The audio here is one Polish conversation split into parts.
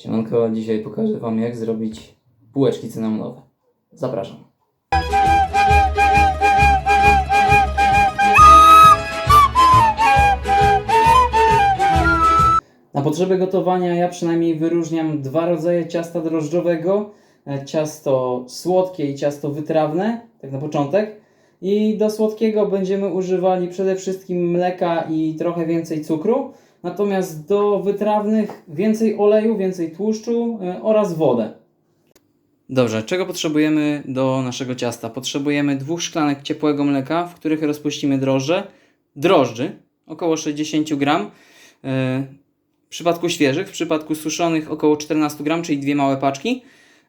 Siemanko, dzisiaj pokażę Wam jak zrobić bułeczki cynamonowe. Zapraszam. Na potrzeby gotowania ja przynajmniej wyróżniam dwa rodzaje ciasta drożdżowego. E, Ciasto słodkie i ciasto wytrawne, tak na początek. I do słodkiego będziemy używali przede wszystkim mleka i trochę więcej cukru. Natomiast do wytrawnych więcej oleju, więcej tłuszczu e, oraz wodę. Dobrze, czego potrzebujemy do naszego ciasta? Potrzebujemy dwóch szklanek ciepłego mleka, w których rozpuścimy drożdże, drożdży, około 60 gram. E, W przypadku świeżych, w przypadku suszonych około 14 gram, czyli dwie małe paczki.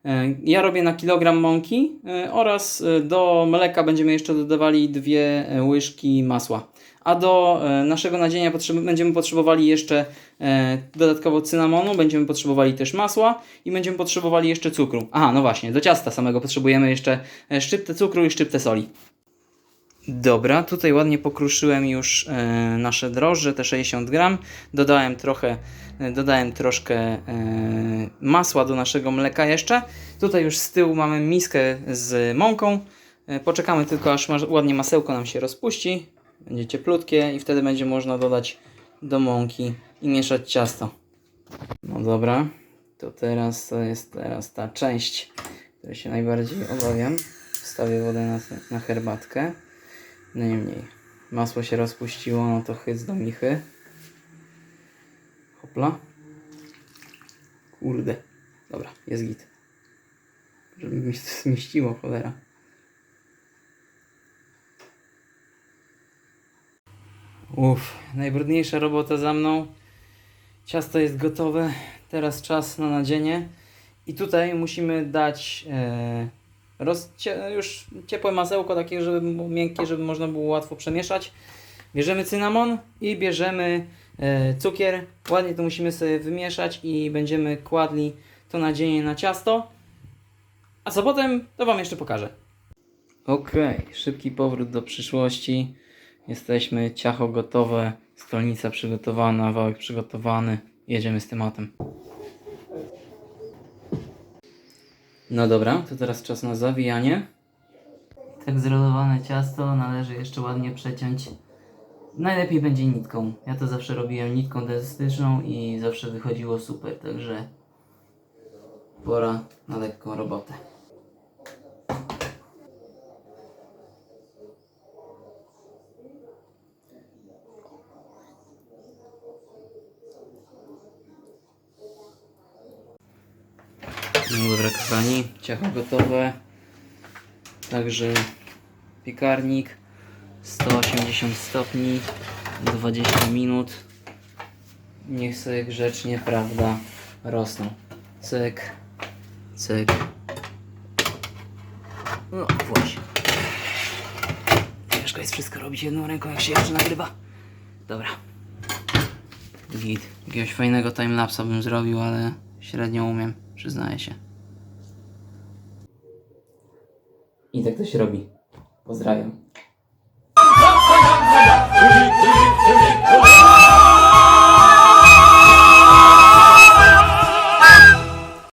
E, Ja robię na kilogram mąki oraz do mleka będziemy jeszcze dodawali dwie łyżki masła. A do e, naszego nadzienia potrzeb- będziemy potrzebowali jeszcze e, dodatkowo cynamonu, będziemy potrzebowali też masła i będziemy potrzebowali jeszcze cukru. Aha, no właśnie, do ciasta samego potrzebujemy jeszcze e, szczyptę cukru i szczyptę soli. Dobra, tutaj ładnie pokruszyłem już nasze drożdże, te 60 gram. Dodałem trochę, dodałem troszkę masła do naszego mleka jeszcze. Tutaj już z tyłu mamy miskę z mąką. Poczekamy tylko aż ładnie masełko nam się rozpuści. Będzie cieplutkie i wtedy będzie można dodać do mąki i mieszać ciasto. No dobra, to teraz to jest teraz ta część, której się najbardziej obawiam. Wstawię wodę na, na herbatkę. No niemniej. Masło się rozpuściło, no to chyc do michy. Hopla. Kurde. Dobra, jest git. Żeby mi się zmieściło, cholera. Uff, najbrudniejsza robota za mną. Ciasto jest gotowe. Teraz czas na nadzienie. I tutaj musimy dać e, roz, cie, już ciepłe masełko, takie, żeby miękkie, żeby można było łatwo przemieszać. Bierzemy cynamon i bierzemy e, cukier. Ładnie to musimy sobie wymieszać i będziemy kładli to nadzienie na ciasto. A co potem, to Wam jeszcze pokażę. Okej, szybki powrót do przyszłości. Jesteśmy, ciacho gotowe, stolnica przygotowana, wałek przygotowany. Jedziemy z tematem. No dobra, to teraz czas na zawijanie. Tak zrolowane ciasto należy jeszcze ładnie przeciąć. Najlepiej będzie nitką. Ja to zawsze robiłem nitką dentystyczną i zawsze wychodziło super, także pora na lekką robotę. No dobra kochani, ciacho gotowe. Także piekarnik 180 stopni 20 minut. Niech sobie grzecznie, prawda, rosną. Cyk, cyk. No właśnie. Ciężko jest wszystko robić jedną ręką, jak się jeszcze nagrywa. Dobra. Git. Jakiegoś fajnego timelapsa bym zrobił, ale średnio umiem, przyznaję się. I tak to się robi. Pozdrawiam.